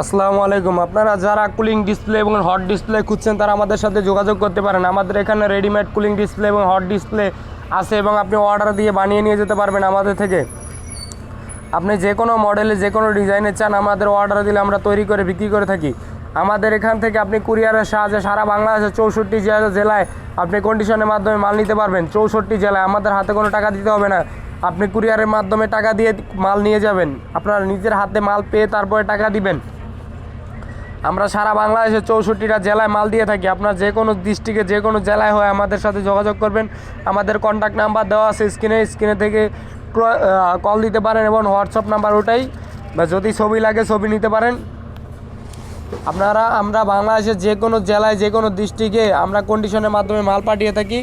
আসসালামু আলাইকুম। আপনারা যারা কুলিং ডিসপ্লে এবং হট ডিসপ্লে খুঁজছেন, তারা আমাদের সাথে যোগাযোগ করতে পারেন। আমাদের এখানে রেডিমেড কুলিং ডিসপ্লে এবং হট ডিসপ্লে আছে এবং আপনি অর্ডার দিয়ে বানিয়ে নিয়ে যেতে পারবেন আমাদের থেকে। আপনি যে কোনো মডেলে যে কোনো ডিজাইনের চান, আমাদের অর্ডার দিলে আমরা তৈরি করে বিক্রি করে থাকি। আমাদের এখান থেকে আপনি কুরিয়ারের সাহায্যে সারা বাংলাদেশে চৌষট্টি জেলায় আপনি কন্ডিশনের মাধ্যমে মাল নিতে পারবেন। চৌষট্টি জেলায় আমাদের হাতে কোনো টাকা দিতে হবে না। আপনি কুরিয়ারের মাধ্যমে টাকা দিয়ে মাল নিয়ে যাবেন। আপনার নিজের হাতে মাল পেয়ে তারপরে টাকা দিবেন। আমরা সারা বাংলাদেশে চৌষট্টিটা জেলায় মাল দিয়ে থাকি। আপনার যে কোনো ডিস্ট্রিক্টে যে কোনো জেলায় হয় আমাদের সাথে যোগাযোগ করবেন। আমাদের কন্ট্যাক্ট নাম্বার দেওয়া আছে স্ক্রিনে। স্ক্রিনে থেকে কল দিতে পারেন এবং হোয়াটসঅ্যাপ নাম্বার ওটাই। বা যদি ছবি লাগে, ছবি নিতে পারেন। আপনারা, আমরা বাংলাদেশের যে কোনো জেলায়, যে কোনো ডিস্ট্রিক্টে আমরা কন্ডিশনের মাধ্যমে মাল পাঠিয়ে থাকি।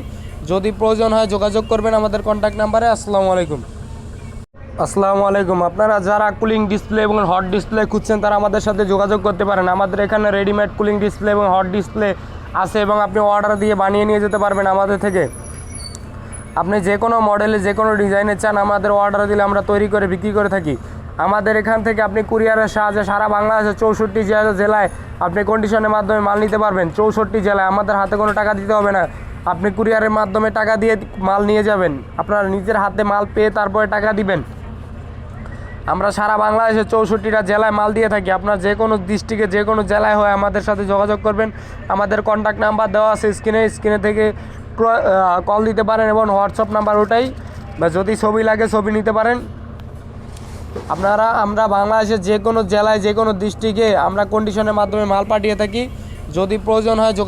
যদি প্রয়োজন হয় যোগাযোগ করবেন আমাদের কন্ট্যাক্ট নাম্বারে আসসালামু আলাইকুম। আসসালামু আলাইকুম। আপনারা যারা কুলিং ডিসপ্লে এবং হট ডিসপ্লে খুঁজছেন, তারা আমাদের সাথে যোগাযোগ করতে পারেন। আমাদের এখানে রেডিমেড কুলিং ডিসপ্লে এবং হট ডিসপ্লে আছে এবং আপনি অর্ডার দিয়ে বানিয়ে নিয়ে যেতে পারবেন আমাদের থেকে। আপনি যে কোনো মডেলে যে কোনো ডিজাইনের চান, আমাদের অর্ডার দিলে আমরা তৈরি করে বিক্রি করে থাকি। আমাদের এখান থেকে আপনি কুরিয়ারের সাহায্যে সারা বাংলাদেশে চৌষট্টি জেলায় আপনি কন্ডিশনের মাধ্যমে মাল নিতে পারবেন। চৌষট্টি জেলায় আমাদের হাতে কোনো টাকা দিতে হবে না। আপনি কুরিয়ারের মাধ্যমে টাকা দিয়ে মাল নিয়ে যাবেন। আপনার নিজের হাতে মাল পেয়ে তারপরে টাকা দিবেন। আমরা সারা বাংলাদেশের চৌষট্টিটা জেলায় মাল দিয়ে থাকি। আপনার যে কোনো ডিস্ট্রিক্টে যে কোনো জেলায় হয় আমাদের সাথে যোগাযোগ করবেন। আমাদের কন্ট্যাক্ট নাম্বার দেওয়া আছে স্ক্রিনে। স্ক্রিনে থেকে কল দিতে পারেন এবং হোয়াটসঅ্যাপ নাম্বার ওটাই। বা যদি ছবি লাগে ছবি নিতে পারেন। আপনারা, আমরা বাংলাদেশের যে কোনো জেলায়, যে কোনো ডিস্ট্রিক্টে আমরা কন্ডিশনের মাধ্যমে মাল পাঠিয়ে থাকি। যদি প্রয়োজন হয় যোগাযোগ